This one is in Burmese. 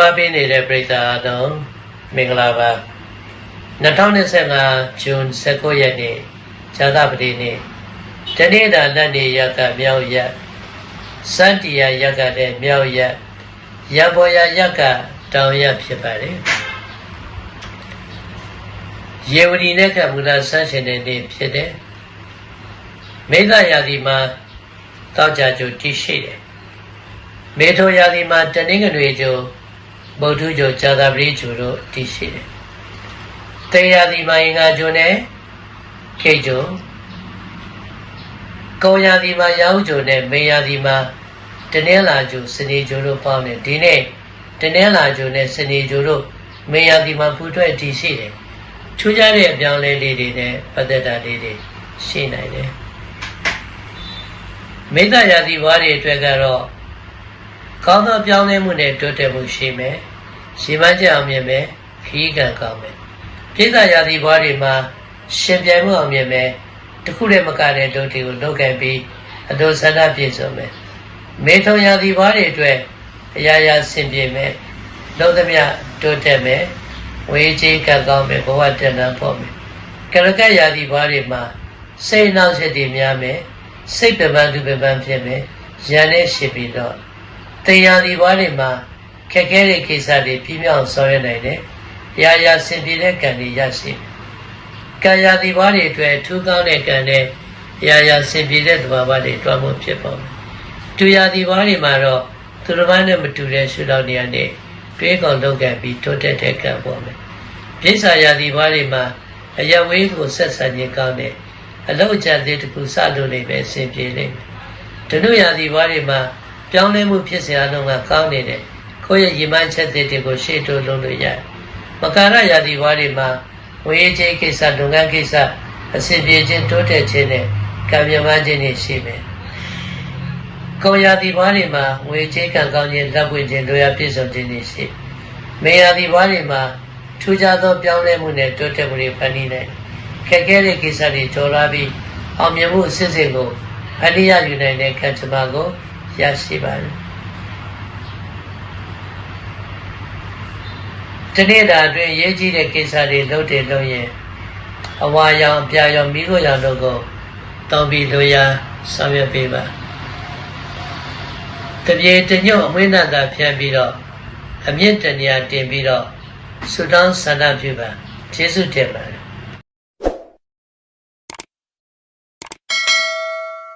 သွားပေးနေတဲ့ပရိသတ်အားလုံးမင်္ဂလာပါ2025ဇွန်19ရက်နေ့ဇာသပတိနေ့တနေ့တာလက်နေရက်ကမြောက်ရက်စန္တီယာရက်ကတဲ့မြောက်ရက်ရဘော်ရရက်ကတောင်ရက်ဖြစ်ပါတယ်ယေဝဒီနဲ့ကမူလဆန်းရှင်တဲ့နေ့ဖြစ်တယ်မေဃရာသီမှာတောက်ကြကြတည်ရှိတယ်မေထောရာသီမှာတနင်္ဂနွေကျိုး ဗုဒ္ဓကျိုးဇာတာပတိကျိုးတို့တည်ရှိတယ်တေရာသီမှာအင်္ဂါကျိုးနဲ့ခေကျိုးကောရာသီမှာရာဟုကျိုးနဲ့မေရာသီမှာတနင်္လာကျိုးစနေကျိုးတို့ပေါင်းတယ်ဒီနေ့တနင်္လာကျိုးနဲ့စနေကျိုးတို့မေရာသီမှာပူထွက်တည်ရှိတယ်ထူးခြားတဲ့အပြောင်းလဲလေးတွေနဲ့ပတ်သက်တာလေးတွေရှိနိုင်တယ်မိတ္တရာသီဘွားတွေအတွက်ကတော့ ကောင်းသောပြောင်းလဲမှုနဲ့တိုးတက်မှုရှိမယ်။ရှင်မကြအောင်မြင်မယ်။ခီးကံကောင်းမယ်။ပြည်သာရာသီဘွားတွေမှာရှင်ပြိုင်မှုအောင်မြင်မယ်။တခုတည်းမကတဲ့ဒုတိကိုလောက်ကန်ပြီးအတုဆန္ဒပြည့်စုံမယ်။မေထုံရာသီဘွားတွေအတွက်အရာရာဆင်ပြေမယ်။လုံးသမျှတိုးတက်မယ်။ဝေးကြီးကံကောင်းမယ်ဘဝတဏ္ဍဖို့မယ်။ကရကရာသီဘွားတွေမှာစိတ်နှောက်ချက်တွေများမယ်။စိတ်ပပန်းသူပပန်းဖြစ်မယ်။ရန်နဲ့ရှိပြီးတော့ တရားဒီဘွားတွေမှာခက်ခဲတဲ့ကိစ္စတွေပြင်းပြောင်းဆောင်ရွက်နိုင်တယ်။ရာရာစင်ပြေတဲ့ကံတွေရရှိတယ်။ကံရာဒီဘွားတွေအတွက်ထူးကောင်းတဲ့ကံနဲ့ရာရာစင်ပြေတဲ့သဘာဝတွေတွားမှုဖြစ်ပေါ်မယ်။တူရာဒီဘွားတွေမှာတော့သူတစ်ပါးနဲ့မတူတဲ့ရှုထောင့်တွေနဲ့တွေးကောင်လုပ်ခဲ့ပြီးတိုးတက်တဲ့ကံပေါ်မယ်။ပြိဿရာဒီဘွားတွေမှာအယဝေးကိုဆက်ဆံခြင်းကောင်းတဲ့အလောက်ကျတဲ့တခုစလို့နေပဲစင်ပြေလိမ့်မယ်။ဒနုရာဒီဘွားတွေမှာ ပြောင်းလဲမှုဖြစ်စဉ်အလုံးကကောင်းနေတယ်ကိုယ့်ရဲ့ရည်မှန်းချက်တွေကိုရှေ့တိုးလုပ်လို့ရတယ်မကာရယာတိဘွားတွေမှာဝေးခြင်းကိစ္စလုပ်ငန်းကိစ္စအစီအပြေခြင်းတိုးတက်ခြင်းနဲ့ကံမြမခြင်းတွေရှိမယ်ကိုယာတိဘွားတွေမှာဝေခြင်းကံကောင်းခြင်းလက်ပွင့်ခြင်းတို့ရပြည့်စုံခြင်းတွေရှိမေယာတိဘွားတွေမှာထူးခြားသောပြောင်းလဲမှုနဲ့တိုးတက်မှုတွေဖန်တီးနိုင်ခက်ခဲတဲ့ကိစ္စတွေကျော်လာပြီးအောင်မြင်မှုအစစ်အစစ်ကိုဖန်တီးရယူနိုင်တဲ့ကံကြမ္မာကို ရရှိပါတယ်ဒီနေ့တာအတွင်းရေးကြီးတဲ့ကိစ္စတွေလုပ်တယ်လို့ရင်အဝါရောင်ပြာရောင်မိခိုရောင်တို့ကိုတောင်းပြီးလိုရာဆောင်ရွက်ပေးပါတပြေတညွတ်အမွေးနတ်သာဖြန့်ပြီးတော့အမြင့်တနေရာတင်ပြီးတော့ဆုတောင်းဆန္ဒပြုပါကျေးဇူးတင်ပါတယ်